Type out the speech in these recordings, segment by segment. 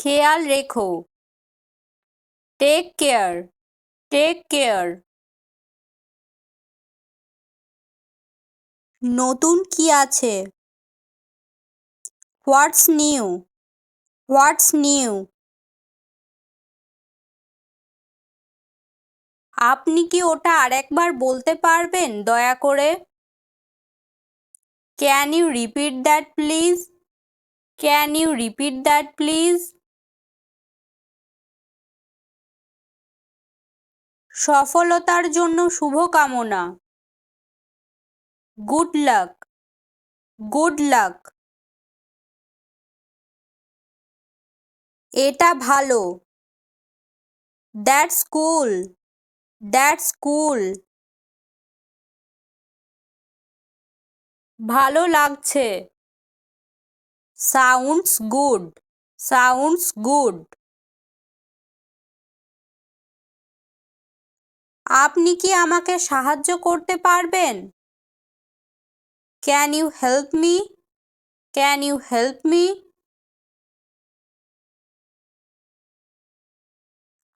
খেয়াল রেখো। Take care take care নতুন কি আছে? হোয়াটস নিউ হোয়াটস নিউ আপনি কি ওটা আরেকবার বলতে পারবেন, দয়া করে? Can you repeat that please can you repeat that please সফলতার জন্য শুভকামনা। গুড লাক গুড লাক এটা ভালো। দ্যাটস কুল দ্যাটস কুল ভালো লাগছে। সাউন্ডস গুড সাউন্ডস গুড আপনি কি আমাকে সাহায্য করতে পারবেন? Can you help me can you help me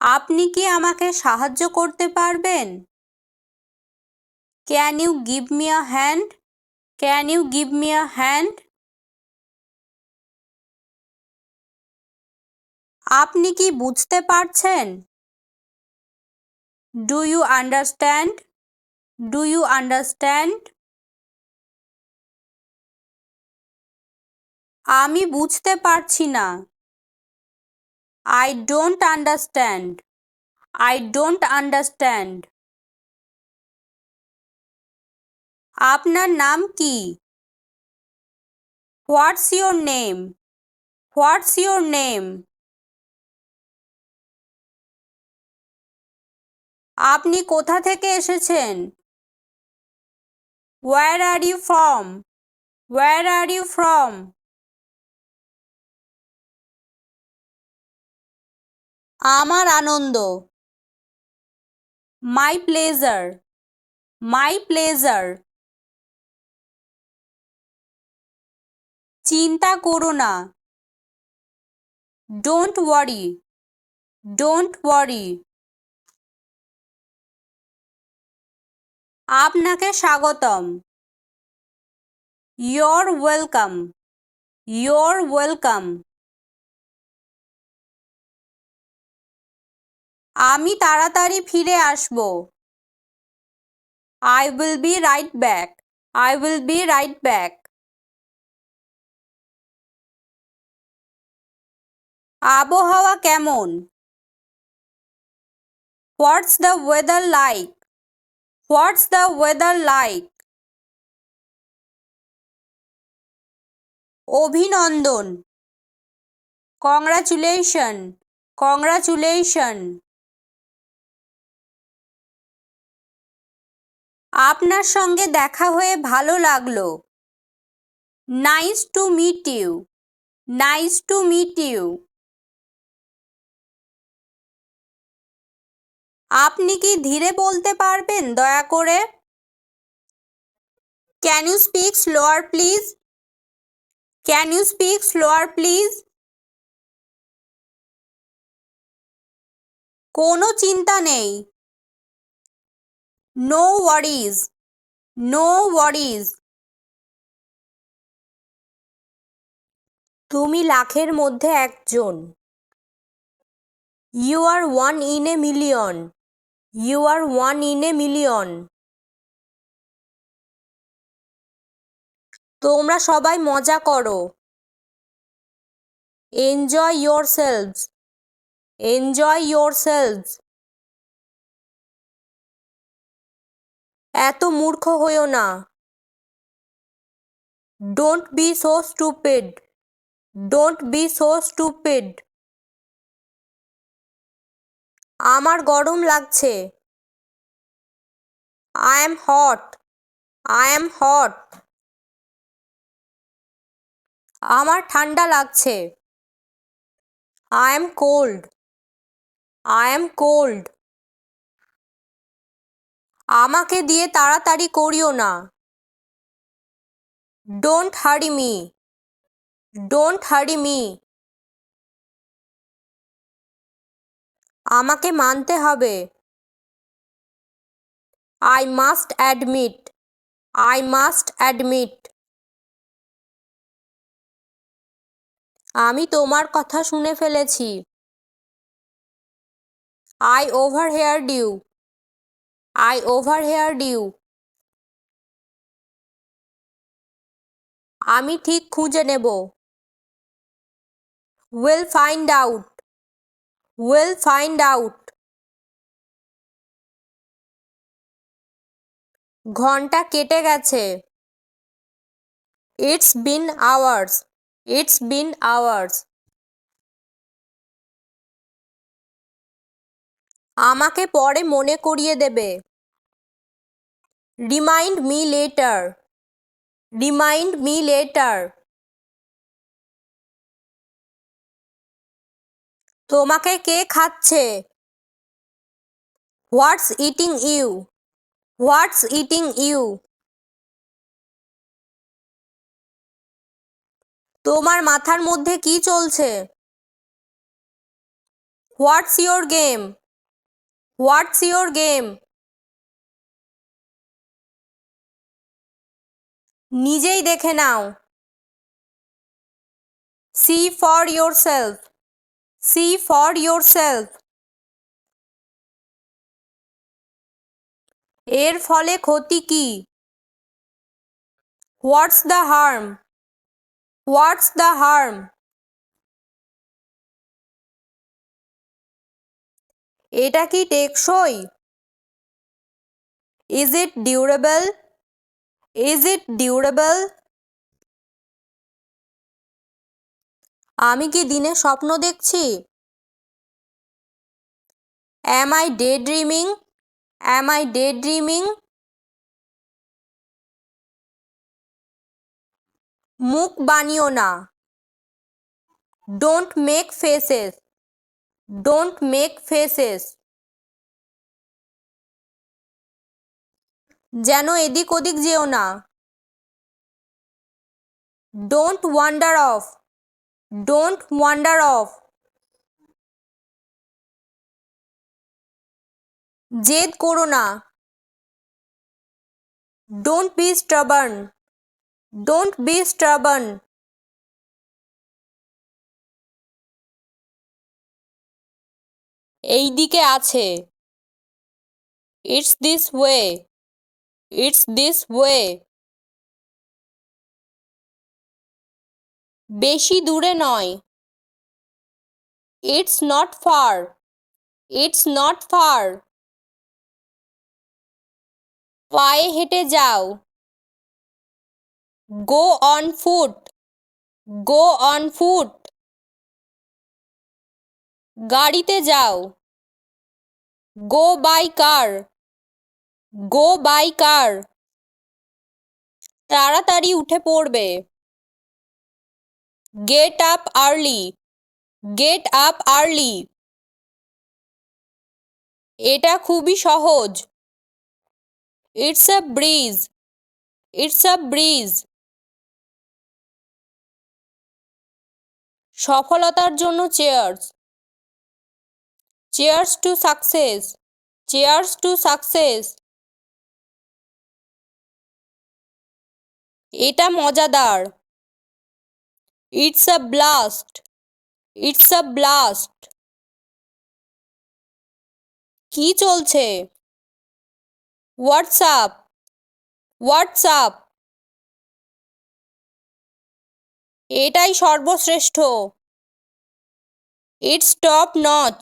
আপনি কি আমাকে সাহায্য করতে পারবেন? Can you give me a hand can you give me a hand আপনি কি বুঝতে পারছেন? Do you understand do you understand আমি বুঝতে পারছি না। I don't understand I don't understand আপনার নাম কি? What's your name what's your name আপনি কোথা থেকে এসেছেন? Where are you from where are you from আমার আনন্দ। মাই প্লেজার মাই প্লেজার চিন্তা করো না। ডোন্ট ওয়ারি ডোন্ট ওয়ারি আপনাকে স্বাগতম। ইয়োর ওয়েলকাম ইয়োর ওয়েলকাম আমি তাড়াতাড়ি ফিরে আসব। I will be right back I will be right back আবহাওয়া কেমন? What's the weather like what's the weather like অভিনন্দন কংগ্রাচুলেশন কংগ্রাচুলেশন আপনার সঙ্গে দেখা হয়ে ভালো লাগল। Nice to meet you nice to meet you আপনি কি ধীরে বলতে পারবেন? দয়া করে। Can you speak slower please can you speak slower please কোনো চিন্তা নেই। নো ওয়ারিজ নো ওয়ারিজ তুমি লাখের মধ্যে একজন। You are one in a million you are one in a million তোমরা সবাই মজা করো। Enjoy your selves enjoy your selves এত মূর্খ হইও না। Don't be so stupid don't be so stupid আমার গরম লাগছে। I am hot I am hot আমার ঠান্ডা লাগছে। I am cold I am cold আমাকে দিয়ে তাড়াতাড়ি করিও না। ডোন্ট হারি মি ডোন্ট হারি মি আমাকে মানতে হবে। I must admit I must admit আমি তোমার কথা শুনে ফেলেছি। I overheard you I overheard you আমি ঠিক খুঁজে নেব। Will find out will find out ঘণ্টা কেটে গেছে। It's been hours it's been hours আমাকে পরে মনে করিয়ে দেবে। Remind me later remind me later তোমাকে কে খাচ্ছে? What's eating you what's eating you তোমার মাথার মধ্যে কি চলছে? What's your game what's your game নিজেই দেখে নাও। See for yourself see for yourself এর ফলে ক্ষতি কি? What's the harm what's the harm এটা কি টেকসই? Is it durable is it durable আমি কি দিনে স্বপ্ন দেখছি? Am I daydreaming am I daydreaming মুখ বানিও না। Don't make faces don't make faces যেন এদিক ওদিক যেও না। Don't wander off don't wander off জেদ করো না। Don't be stubborn don't be stubborn এই দিকে আছে। It's this way it's this way বেশি দূরে নয়। It's not far it's not far পায়ে হেঁটে যাও। Go on foot go on foot গাড়িতে যাও। গো বাই কার গো বাই কার তাড়াতাড়ি উঠে পড়বে। Get up early get up early এটা খুবই সহজ। It's a breeze it's a breeze সফলতার জন্য cheers cheers to success cheers to success এটা মজাদার। It's a blast it's a blast কি চলছে? হোয়াটসঅ্যাপ হোয়াটসঅ্যাপ এটাই সর্বশ্রেষ্ঠ। It's top notch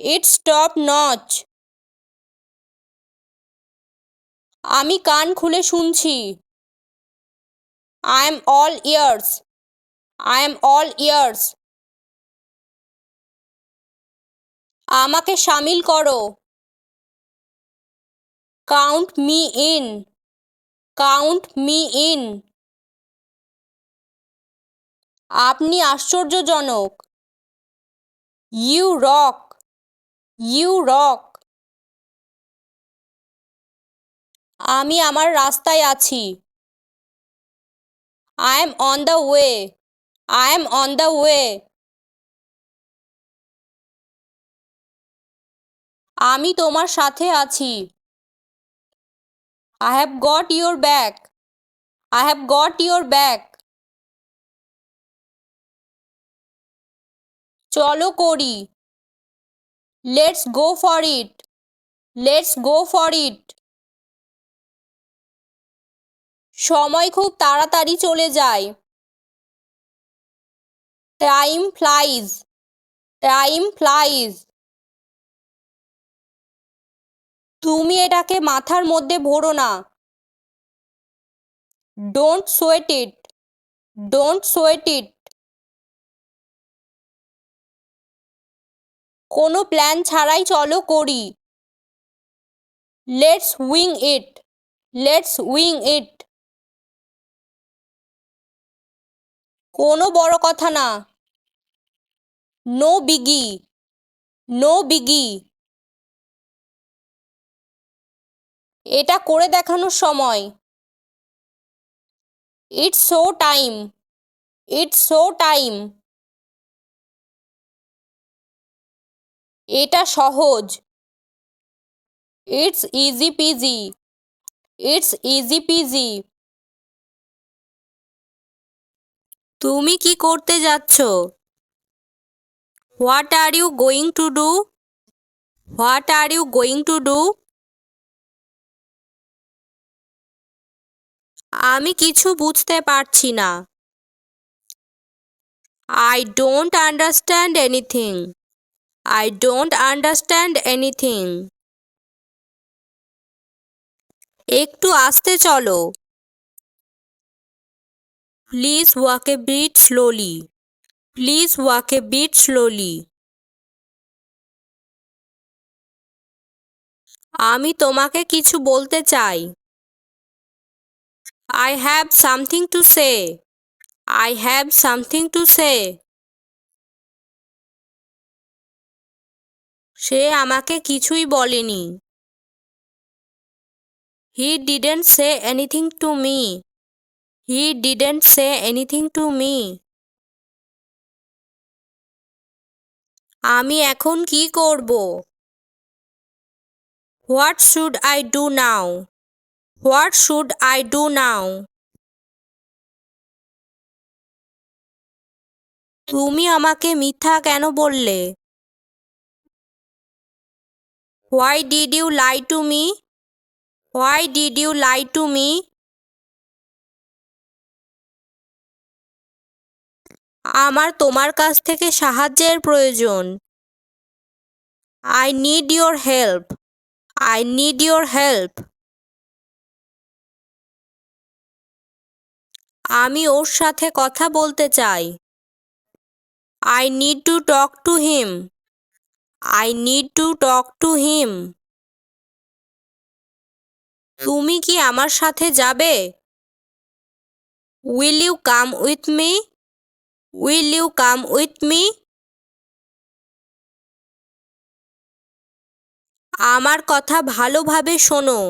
it's top notch আমি কান খুলে শুনছি। I am all ears I am all ears আমাকে সামিল করো। Count me in count me in আপনি আশ্চর্যজনক। ইউ রক ইউ রক আমি আমার রাস্তায় আছি। I am on the way I am on the way আমি তোমার সাথে আছি। I have got your back I have got your back চলো করি। Let's go for it let's go for it সময় খুব তাড়াতাড়ি চলে যায়। টাইম ফ্লাইজ টাইম ফ্লাইজ তুমি এটাকে মাথার মধ্যে ভরো না। Don't sweat it don't sweat it কোনো প্ল্যান ছাড়াই চলো করি। Let's wing it let's wing it কোনো বড় কথা না। নো বিগি নো বিগি এটা করে দেখানোর সময়। It's so time it's so time এটা সহজ। It's easy peasy it's easy peasy তুমি কি করতে যাচ্ছ? What are you going to do what are you going to do আমি কিছু বুঝতে পারছি না। I don't understand anything I don't understand anything একটু আসতে চলো। Please walk a bit slowly please walk a bit slowly আমি তোমাকে কিছু বলতে চাই। I have something to say I have something to say সে আমাকে কিছুই বলেনি। He didn't say anything to me he didn't say anything to me আমি এখন কি করব? What should I do now what should I do now তুমি আমাকে মিথ্যা কেন বললে? Why did you lie to me why did you lie to me আমার তোমার কাছ থেকে সাহায্যের প্রয়োজন। I need your help I need your help আমি ওর সাথে কথা বলতে চাই। I need to talk to him I need to talk to him তুমি কি আমার সাথে যাবে? Will you come with me will you come with me আমার কথা ভালোভাবে শোনো।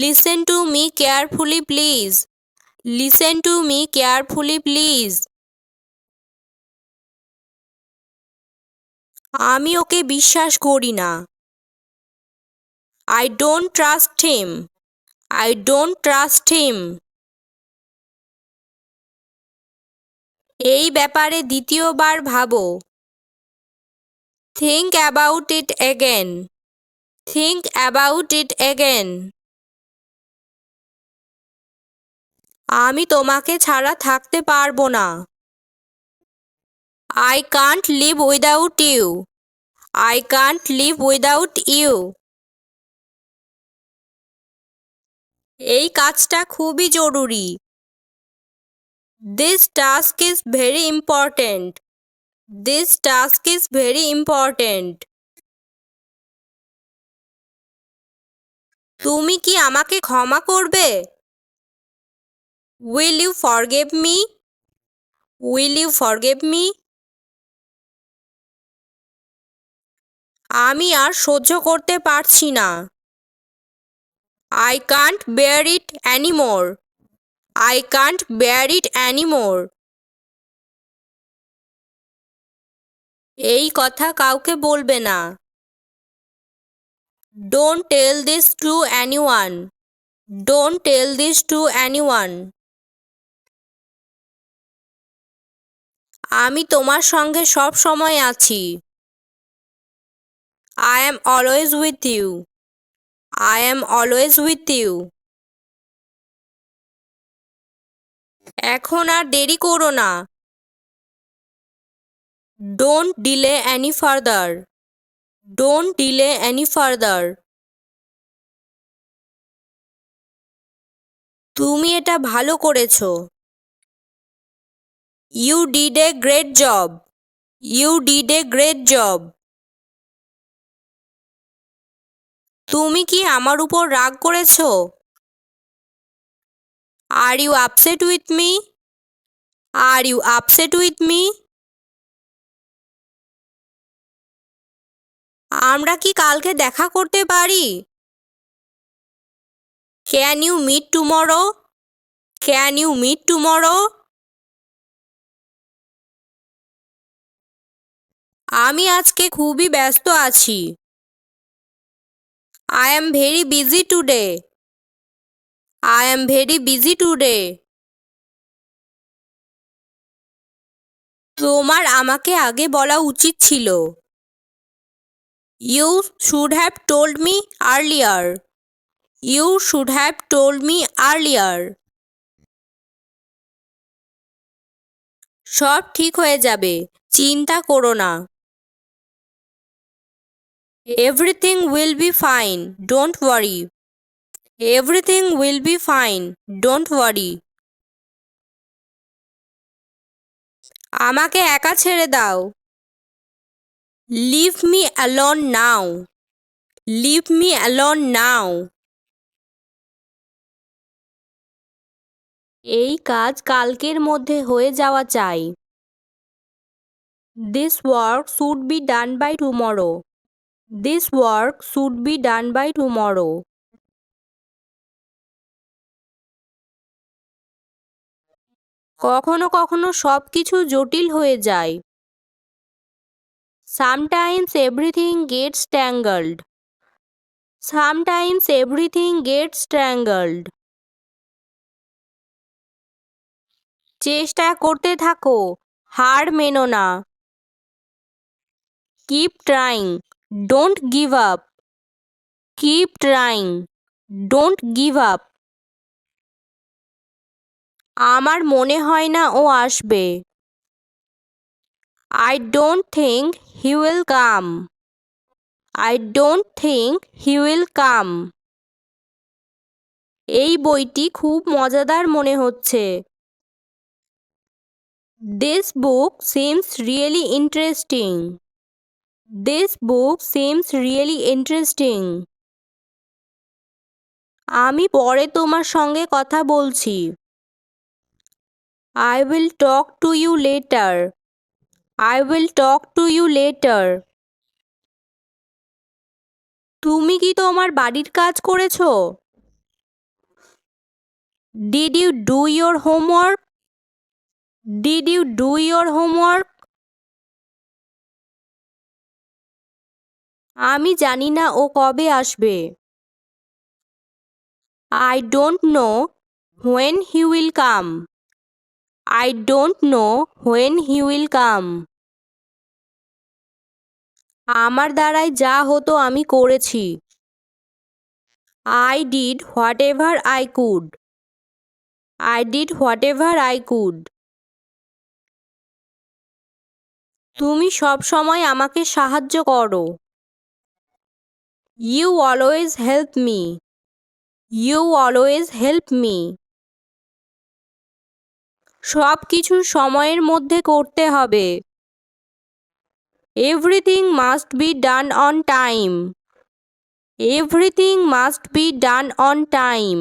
Listen to me carefully please listen to me carefully please আমি ওকে বিশ্বাস করি না। I don't trust him I don't trust him এই ব্যাপারে দ্বিতীয়বার ভাবো। Think about it again think about it again আমি তোমাকে ছাড়া থাকতে পারব না। I can't live without you I can't live without you এই কাজটা খুবই জরুরি। This task is very important this task is very important তুমি কি আমাকে ক্ষমা করবে? Will you forgive me will you forgive me আমি আর সহ্য করতে পারছি না। I can't bear it anymore I can't bear it anymore এই কথা কাউকে বলবে না। Don't tell this to anyone don't tell this to anyone আমি তোমার সঙ্গে সব সময় আছি। I am always with you I am always with you এখন আর দেরি করো না। Don't delay any further don't delay any further তুমি এটা ভালো করেছ। You did a great job you did a great job তুমি কি আমার উপর রাগ করেছ? Are you upset with me are you upset with me আমরা কি কালকে দেখা করতে পারি? Can you meet tomorrow can you meet tomorrow আমি আজকে খুবই ব্যস্ত আছি। I am very busy today I am very busy today তোমার আমাকে আগে বলা উচিত ছিল। You should have told me earlier you should have told me earlier সব ঠিক হয়ে যাবে, চিন্তা করো না। Everything will be fine don't worry everything will be fine don't worry আমাকে একা ছেড়ে দাও। Leave me alone now leave me alone now এই কাজ কালকের মধ্যে হয়ে যাওয়া চাই। This work should be done by tomorrow this work should be done by tomorrow কখনো কখনো সব কিছু জটিল হয়ে যায়। Sometimes everything gets tangled sometimes everything gets tangled চেষ্টা করতে থাকো, হার মেনো না। Keep trying don't give up keep trying don't give up আমার মনে হয় না ও আসবে। I don't think he will come I don't think he will come এই বইটি খুব মজাদার মনে হচ্ছে। This book seems really interesting this book seems really interesting আমি পরে তোমার সঙ্গে কথা বলছি। I will talk to you later I will talk to you later তুমি কি তোমার বাড়ির কাজ করেছ? Did you do your homework did you do your homework আমি জানি না ও কবে আসবে। I don't know when he will come I don't know when he will come আমার দ্বারাই যা হতো আমি করেছি। I did whatever I could I did whatever I could তুমি সব সময় আমাকে সাহায্য করো। You always help me you always help me সব কিছু সময়ের মধ্যে করতে হবে। Everything must be done on time everything must be done on time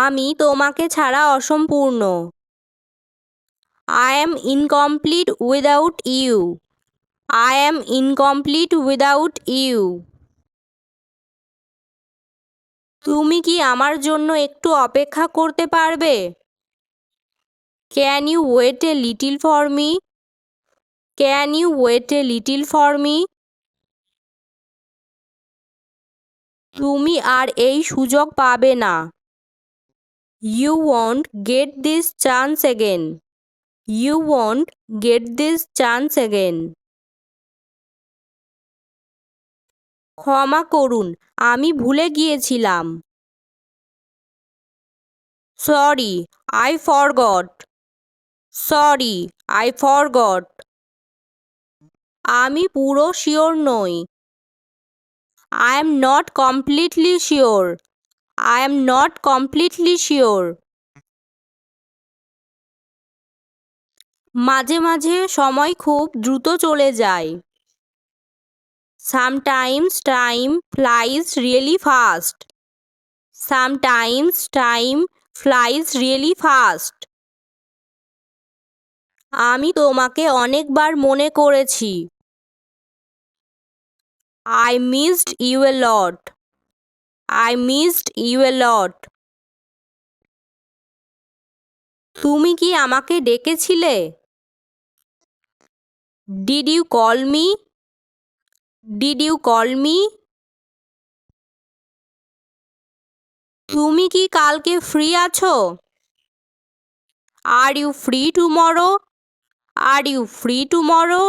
আমি তোমাকে ছাড়া অসম্পূর্ণ। I am incomplete without you I am incomplete without you তুমি কি আমার জন্য একটু অপেক্ষা করতে পারবে? Can you wait a little for me can you wait a little for me তুমি আর এই সুযোগ পাবে না। You won't get this chance again you won't get this chance again ক্ষমা করুন, আমি ভুলে গিয়েছিলাম। Sorry, I forgot. Sorry, I forgot. আমি পুরো শিওর নই। I am not completely sure. I am not completely sure. মাঝে মাঝে সময় খুব দ্রুত চলে যায়। Sometimes time flies really fast sometimes time flies really fast আমি তোমাকে অনেকবার মনে করেছি। I missed you a lot I missed you a lot তুমি কি আমাকে ডেকেছিলে? Did you call me did you call me তুমি কি কালকে ফ্রি আছো? Are you free tomorrow are you free tomorrow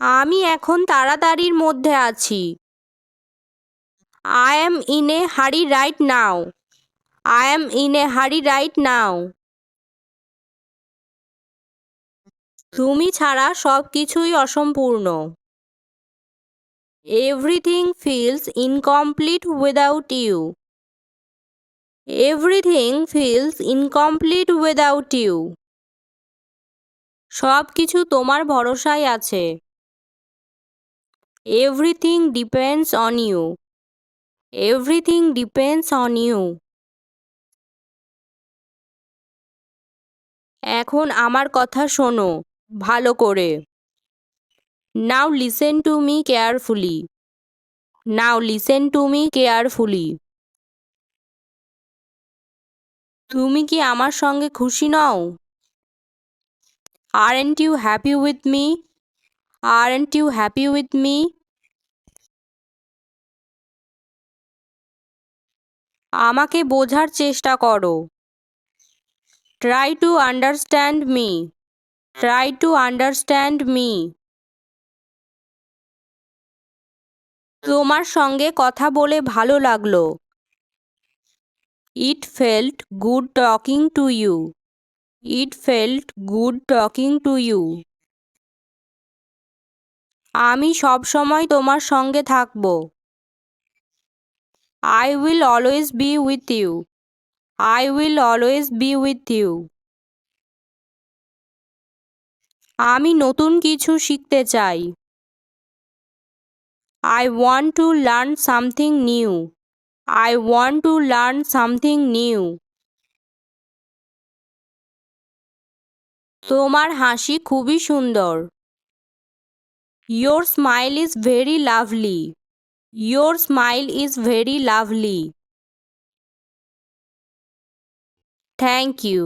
আমি এখন তাড়াতাড়ির মধ্যে আছি। I am in a hurry right now I am in a hurry right now তুমি ছাড়া সব কিছুই অসম্পূর্ণ। Everything feels incomplete without you everything feels incomplete without you সব কিছু তোমার ভরসায় আছে। Everything depends on you everything depends on you এখন আমার কথা শোনো। ভালো করে। Now listen to me carefully now listen to me carefully তুমি কি আমার সঙ্গে খুশি নও? Aren't you happy with me aren't you happy with me আমাকে বোঝার চেষ্টা করো। Try to understand me try to understand me তোমার সঙ্গে কথা বলে ভালো লাগল। It felt good talking to you it felt good talking to you আমি সব সময় তোমার সঙ্গে থাকব। I will always be with you I will always be with you আমি নতুন কিছু শিখতে চাই। I want to learn something new I want to learn something new তোমার হাসি খুবই সুন্দর। Your smile is very lovely your smile is very lovely thank you